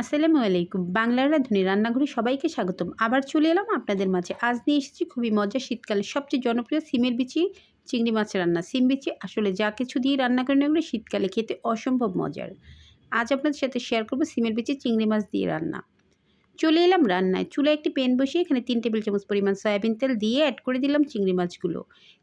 আসসালামু আলাইকুম। বাংলার রাঁধুনি রান্নাঘরে সবাইকে স্বাগতম। আবার চলে এলাম আপনাদের মাঝে। আজ নিয়ে এসেছি খুবই মজা শীতকালে সবচেয়ে জনপ্রিয় সিমের বিচি, চিংড়ি মাছের রান্না। সিম বিচি আসলে যা কিছু দিয়ে রান্না করেন এগুলো শীতকালে খেতে অসম্ভব মজার। আজ আপনাদের সাথে শেয়ার করব সিমের বিচি, চিংড়ি মাছ দিয়ে রান্না। চলে এলাম রান্নায়। চুলায় একটি প্যান বসিয়ে এখানে তিন টেবিল চামচ পরিমাণ সয়াবিন তেল দিয়ে অ্যাড করে দিলাম চিংড়ি মাছগুলো।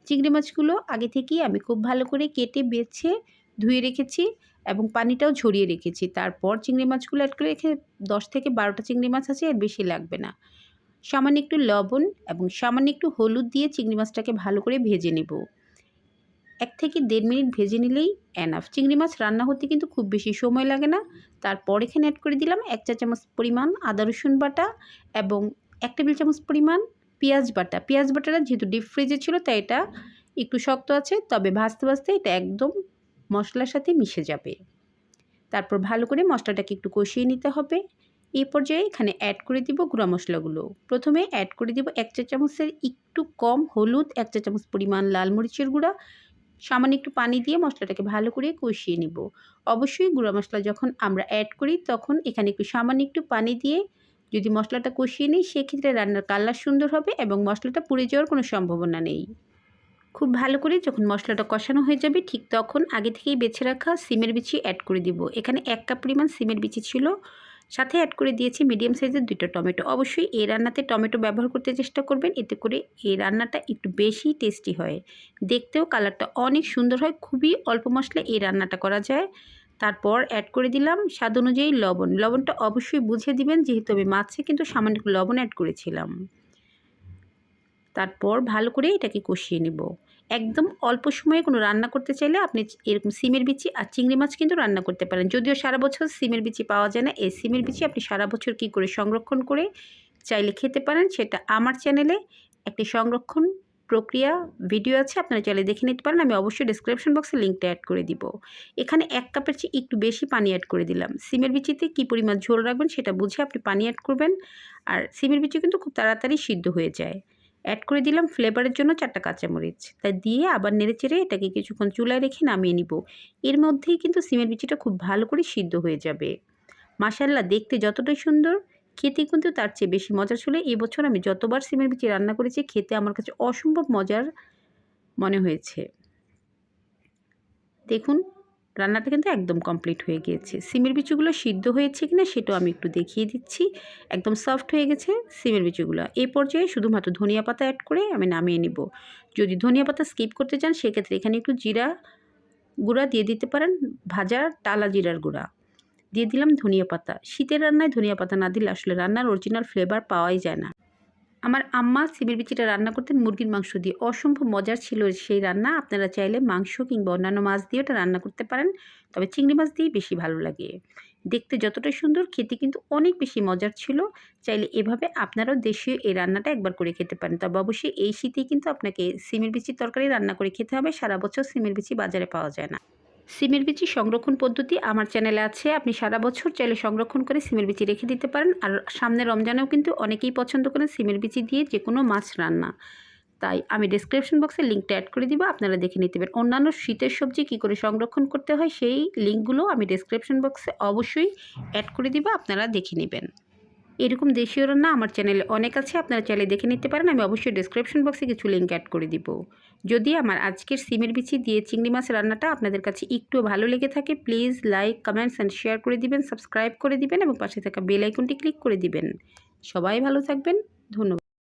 চিংড়ি মাছগুলো আগে থেকেই আমি খুব ভালো করে কেটে, বেছে ধুয়ে রেখেছি এবং পানিটাও ঝরিয়ে রেখেছি। তারপর চিংড়ি মাছগুলো অ্যাড করে রেখে দশ থেকে বারোটা চিংড়ি মাছ আছে, এর বেশি লাগবে না। সামান্য একটু লবণ এবং সামান্য একটু হলুদ দিয়ে চিংড়ি মাছটাকে ভালো করে ভেজে নেব। এক থেকে দেড় মিনিট ভেজে নিলেই এনাফ চিংড়ি মাছ রান্না হতে কিন্তু খুব বেশি সময় লাগে না। তারপর এখানে অ্যাড করে দিলাম এক চা চামচ পরিমাণ আদা রসুন বাটা এবং এক টেবিল চামচ পরিমাণ পেঁয়াজ বাটা। পেঁয়াজ বাটাটা যেহেতু ডিপ ফ্রিজে ছিল, তাই এটা একটু শক্ত আছে, তবে ভাজতে ভাজতে এটা একদম মশলার সাথে মিশে যাবে। তারপর ভালো করে মশলাটাকে একটু কষিয়ে নিতে হবে। এই পর্যায়ে এখানে অ্যাড করে দিব গুঁড়া মশলাগুলো। প্রথমে অ্যাড করে দিব এক চা চামচের একটু কম হলুদ, এক চা চামচ পরিমাণ লাল মরিচের গুঁড়া। সামান্য একটু পানি দিয়ে মশলাটাকে ভালো করে কষিয়ে নিব। অবশ্যই গুঁড়া মশলা যখন আমরা অ্যাড করি তখন এখানে একটু সামান্য একটু পানি দিয়ে যদি মশলাটা কষিয়ে নিই, সেক্ষেত্রে রান্নার কালার সুন্দর হবে এবং মশলাটা পুড়ে যাওয়ার কোনো সম্ভাবনা নেই। খুব ভালো করে যখন মশলাটা কষানো হয়ে যাবে, ঠিক তখন আগে থেকেই বেছে রাখা সিমের বিচি অ্যাড করে দিব। এখানে এক কাপ পরিমাণ সিমের বিচি ছিল। সাথে অ্যাড করে দিয়েছি মিডিয়াম সাইজের দুটো টমেটো। অবশ্যই এই রান্নাতে টমেটো ব্যবহার করতে চেষ্টা করবেন, এতে করে এই রান্নাটা একটু বেশি টেস্টি হয়। দেখতেও কালারটা অনেক সুন্দর হয়, খুবই অল্প মশলা এই রান্নাটা করা যায়। তারপর অ্যাড করে দিলাম স্বাদ অনুযায়ী লবণ। লবণটা অবশ্যই বুঝে দিবেন, যেহেতু আমি মাছে কিন্তু সামান্য লবণ অ্যাড করেছিলাম। তারপর ভালো করে এটাকে কষিয়ে নেব। একদম অল্প সময়ে কোনো রান্না করতে চাইলে আপনি এরকম সিমের বিচি আর চিংড়ি মাছ কিন্তু রান্না করতে পারেন। যদিও সারা বছর সিমের বিচি পাওয়া যায় না, এই সিমের বিচি আপনি সারা বছর কি করে সংরক্ষণ করে চাইলে খেতে পারেন সেটা আমার চ্যানেলে একটি সংরক্ষণ প্রক্রিয়া ভিডিও আছে, আপনারা চাইলে দেখে নিতে পারেন। আমি অবশ্যই ডিসক্রিপশন বক্সে লিঙ্কটা অ্যাড করে দিব। এখানে এক কাপের চেয়ে একটু বেশি পানি অ্যাড করে দিলাম। সিমের বিচিতে কী পরিমাণ ঝোল রাখবেন সেটা বুঝে আপনি পানি অ্যাড করবেন। আর সিমের বিচি কিন্তু খুব তাড়াতাড়ি সিদ্ধ হয়ে যায়। অ্যাড করে দিলাম ফ্লেভারের জন্য চারটা কাঁচামরিচ। তাই দিয়ে আবার নেড়ে চেড়ে এটাকে কিছুক্ষণ চুলায় রেখে নামিয়ে নিব। এর মধ্যেই কিন্তু সিমের বিচিটা খুব ভালো করে সিদ্ধ হয়ে যাবে। মাসাল্লাহ দেখতে যতটাই সুন্দর, খেতে কিন্তু তার চেয়ে বেশি মজা ছিল এবছর আমি যতবার সিমের বিচি রান্না করেছি, খেতে আমার কাছে অসম্ভব মজার মনে হয়েছে। দেখুন রান্নাটা কিন্তু একদম কমপ্লিট হয়ে গিয়েছে। সিমের বিচুগুলো সিদ্ধ হয়েছে কিনা সেটাও আমি একটু দেখিয়ে দিচ্ছি। একদম সফট হয়ে গেছে সিমের বিচুগুলো। এই পর্যায়ে শুধুমাত্র ধনিয়া পাতা অ্যাড করে আমি নামিয়ে নিব। যদি ধনিয়া পাতা স্কিপ করতে চান, সেক্ষেত্রে এখানে একটু জিরা গুঁড়া দিয়ে দিতে পারেন, ভাজা টালা জিরার গুঁড়া। দিয়ে দিলাম ধনিয়া পাতা। শীতের রান্নায় ধনিয়া পাতা না দিলে আসলে রান্নার অরিজিনাল ফ্লেভার পাওয়াই যায় না। আমার আম্মা সিমের বিচিটা রান্না করতেন মুরগির মাংস দিয়ে। অসম্ভব মজার ছিল সেই রান্না। আপনারা চাইলে মাংস কিংবা অন্যান্য মাছ দিয়ে ওটা রান্না করতে পারেন, তবে চিংড়ি মাছ দিয়েই বেশি ভালো লাগে। দেখতে যতটা সুন্দর, খেতে কিন্তু অনেক বেশি মজার ছিল। চাইলে এভাবে আপনারাও দেশীয় এই রান্নাটা একবার করে খেতে পারেন। তবে অবশ্যই এই শীতেই কিন্তু আপনাকে সিমের বিচির তরকারি রান্না করে খেতে হবে। সারা বছর সিমের বিচি বাজারে পাওয়া যায় না। সিমের বিচি সংরক্ষণ পদ্ধতি আমার চ্যানেলে আছে। আপনি সারা বছর চাইলে সংরক্ষণ করে সিমের বিচি রেখে দিতে পারেন। আর সামনে রমজানেও কিন্তু অনেকেই পছন্দ করেন সিমের বিচি দিয়ে যে কোনো মাছ রান্না। তাই আমি ডিসক্রিপশন বক্সে লিঙ্কটা অ্যাড করে দিব, আপনারা দেখে নিতে পারেন। অন্যান্য শীতের সবজি কী করে সংরক্ষণ করতে হয় সেই লিঙ্কগুলো আমি ডিসক্রিপশন বক্সে অবশ্যই অ্যাড করে দিব, আপনারা দেখে নেবেন। এরকম দেশীয় রান্না আমার চ্যানেলে অনেক আছে, আপনারা চাইলে দেখে নিতে পারেন, আমি অবশ্যই ডিসক্রিপশন বক্সে কিছু লিঙ্ক অ্যাড করে দিব। যদি আমার আজকের সিমের বিচি দিয়ে চিংড়ি মাছ রান্নাটা আপনাদের কাছে একটু ভালো লেগে থাকে please like comments and share করে দিবেন সাবস্ক্রাইব করে দিবেন এবং পাশে থাকা বেল আইকনটি ক্লিক করে দিবেন। সবাই ভালো থাকবেন, ধন্যবাদ।